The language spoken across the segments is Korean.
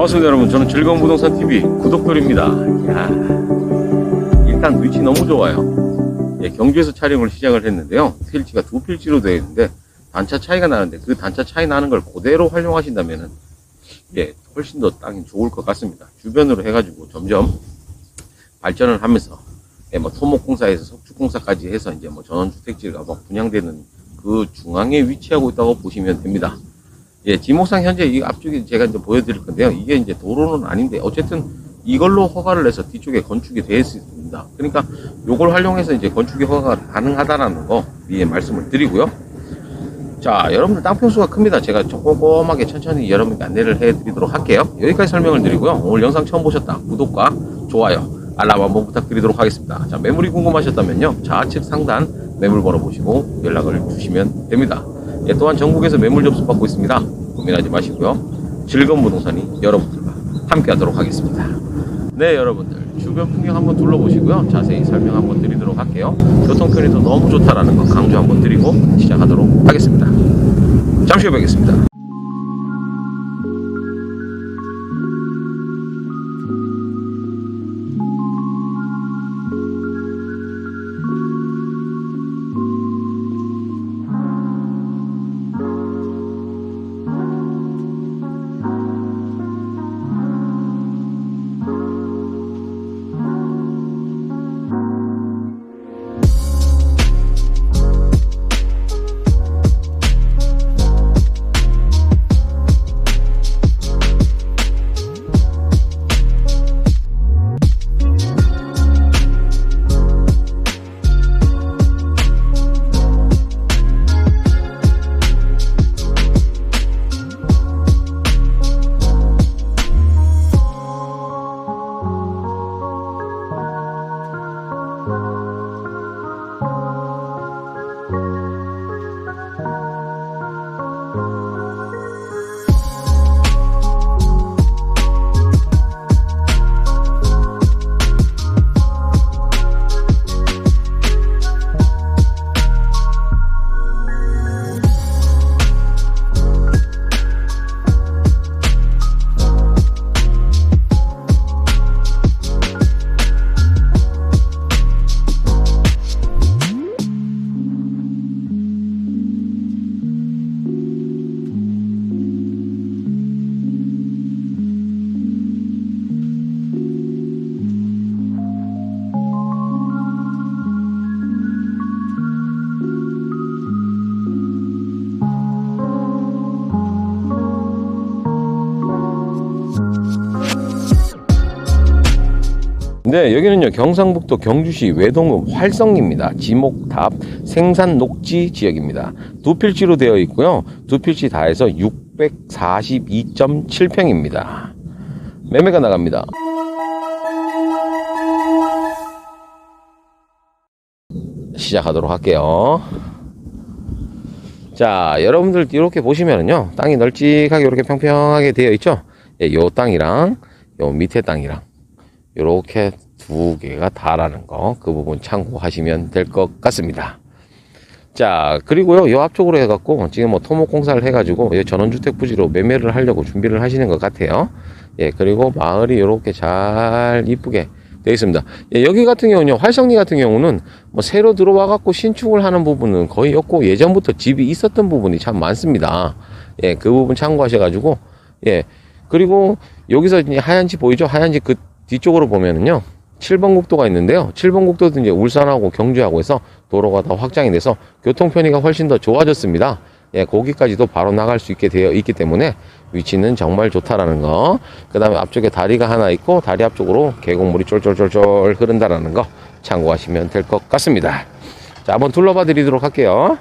반갑습니다 여러분. 저는 즐거운 부동산 TV 구독돌입니다. 야, 일단 위치 너무 좋아요. 예, 경주에서 촬영을 시작을 했는데요. 필지가 두 필지로 되어 있는데 단차 차이가 나는데 그 단차 차이 나는 걸 그대로 활용하신다면은 예, 훨씬 더 땅이 좋을 것 같습니다. 주변으로 해가지고 점점 발전을 하면서 예, 뭐 토목공사에서 석축공사까지 해서 이제 뭐 전원주택지가 막 분양되는 그 중앙에 위치하고 있다고 보시면 됩니다. 예, 지목상 현재 이 앞쪽에 제가 이제 보여드릴 건데요. 이게 이제 도로는 아닌데 어쨌든 이걸로 허가를 내서 뒤쪽에 건축이 되어 있습니다. 그러니까 요걸 활용해서 이제 건축이 허가가 가능하다라는 거 위에 말씀을 드리고요. 자, 여러분들 땅 평수가 큽니다. 제가 좀 꼼꼼하게 천천히 여러분께 안내를 해드리도록 할게요. 여기까지 설명을 드리고요. 오늘 영상 처음 보셨다. 구독과 좋아요, 알람 한번 부탁드리도록 하겠습니다. 자, 매물이 궁금하셨다면요. 좌측 상단 매물 번호 보시고 연락을 주시면 됩니다. 예, 또한 전국에서 매물 접수 받고 있습니다. 고민하지 마시고요. 즐거운 부동산이 여러분들과 함께 하도록 하겠습니다. 네, 여러분들. 주변 풍경 한번 둘러보시고요. 자세히 설명 한번 드리도록 할게요. 교통 편의도 너무 좋다라는 거 강조 한번 드리고 시작하도록 하겠습니다. 잠시 후에 뵙겠습니다. 네, 여기는요, 경상북도 경주시 외동읍 활성입니다. 지목탑 생산 녹지 지역입니다. 두 필지로 되어 있고요. 두 필지 다 해서 642.7평입니다. 매매가 나갑니다. 시작하도록 할게요. 자, 여러분들 이렇게 보시면은요, 땅이 널찍하게 이렇게 평평하게 되어 있죠? 예, 요 땅이랑 요 밑에 땅이랑 이렇게 두 개가 다라는 거 그 부분 참고하시면 될 것 같습니다. 자 그리고요 요 앞쪽으로 해갖고 지금 뭐 토목공사를 해가지고 이 전원주택 부지로 매매를 하려고 준비를 하시는 것 같아요. 예 그리고 마을이 이렇게 잘 이쁘게 되어 있습니다. 예, 여기 같은 경우는요 활성리 같은 경우는 뭐 새로 들어와 갖고 신축을 하는 부분은 거의 없고 예전부터 집이 있었던 부분이 참 많습니다. 예 그 부분 참고하셔가지고 예 그리고 여기서 이제 하얀 집 보이죠 하얀 집그 뒤쪽으로 보면은요 7번 국도가 있는데요. 7번 국도도 이제 울산하고 경주하고 해서 도로가 더 확장이 돼서 교통 편의가 훨씬 더 좋아졌습니다. 예, 거기까지도 바로 나갈 수 있게 되어 있기 때문에 위치는 정말 좋다라는 거. 그 다음에 앞쪽에 다리가 하나 있고 다리 앞쪽으로 계곡물이 쫄쫄쫄쫄 흐른다라는 거 참고하시면 될 것 같습니다. 자, 한번 둘러봐 드리도록 할게요.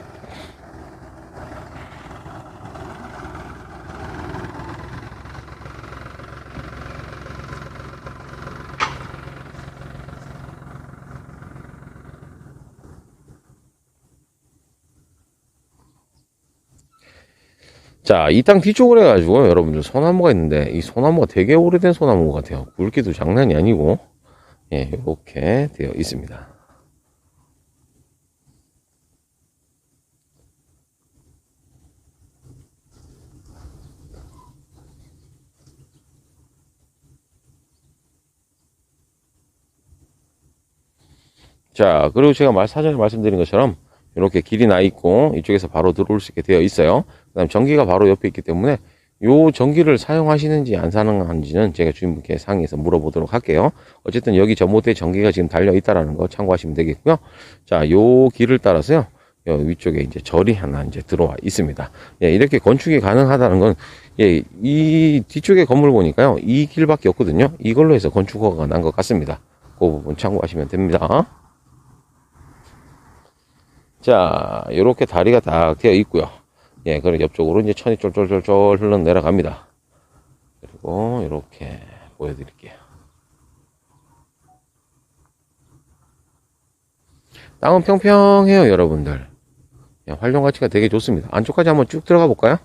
자, 이 땅 뒤쪽으로 해가지고 여러분들 소나무가 있는데 이 소나무가 되게 오래된 소나무 같아요. 굵기도 장난이 아니고 예, 이렇게 되어 있습니다. 자, 그리고 제가 사전에 말씀드린 것처럼 이렇게 길이 나 있고 이쪽에서 바로 들어올 수 있게 되어 있어요. 그 다음 전기가 바로 옆에 있기 때문에 요 전기를 사용하시는지 안 사용하는지는 제가 주인분께 상의해서 물어보도록 할게요. 어쨌든 여기 전봇대에 전기가 지금 달려 있다라는 거 참고하시면 되겠고요. 자, 요 길을 따라서요. 요 위쪽에 이제 절이 하나 이제 들어와 있습니다. 예, 이렇게 건축이 가능하다는 건, 예, 이 뒤쪽에 건물 보니까요. 이 길밖에 없거든요. 이걸로 해서 건축 허가가 난 것 같습니다. 그 부분 참고하시면 됩니다. 자, 요렇게 다리가 딱 되어 있고요. 예, 그리고 옆쪽으로 이제 천이 쫄쫄쫄쫄 흘러 내려갑니다. 그리고 이렇게 보여드릴게요. 땅은 평평해요, 여러분들. 예, 활용 가치가 되게 좋습니다. 안쪽까지 한번 쭉 들어가 볼까요?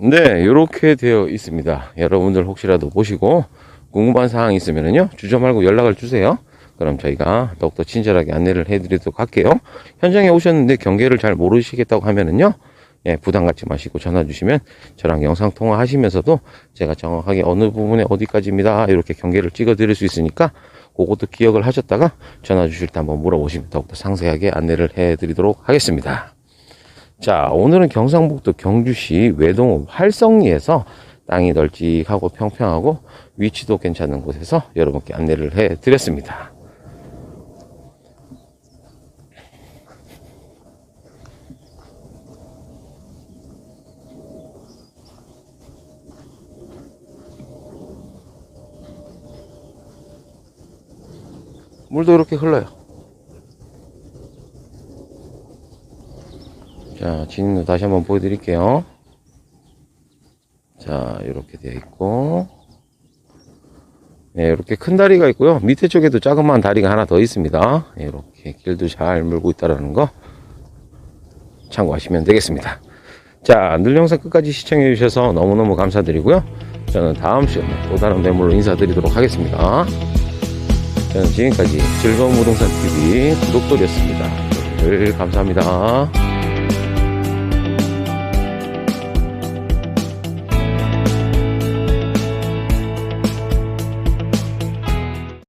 네, 이렇게 되어 있습니다. 여러분들 혹시라도 보시고 궁금한 사항 있으면요 주저 말고 연락을 주세요. 그럼 저희가 더욱더 친절하게 안내를 해드리도록 할게요. 현장에 오셨는데 경계를 잘 모르시겠다고 하면은요, 예, 부담 갖지 마시고 전화 주시면 저랑 영상 통화 하시면서도 제가 정확하게 어느 부분에 어디까지입니다. 이렇게 경계를 찍어 드릴 수 있으니까 그것도 기억을 하셨다가 전화 주실 때 한번 물어보시면 더욱더 상세하게 안내를 해드리도록 하겠습니다. 자, 오늘은 경상북도 경주시 외동 활성리에서 땅이 널찍하고 평평하고 위치도 괜찮은 곳에서 여러분께 안내를 해 드렸습니다. 물도 이렇게 흘러요. 자, 진입로 다시 한번 보여드릴게요. 자, 이렇게 되어 있고, 네, 이렇게 큰 다리가 있고요. 밑에 쪽에도 자그마한 다리가 하나 더 있습니다. 네, 이렇게 길도 잘 물고 있다는 거 참고하시면 되겠습니다. 자, 늘 영상 끝까지 시청해 주셔서 너무너무 감사드리고요. 저는 다음 시간에 또 다른 매물로 인사드리도록 하겠습니다. 저는 지금까지 즐거운 부동산 TV 구독돌이었습니다. 늘 감사합니다.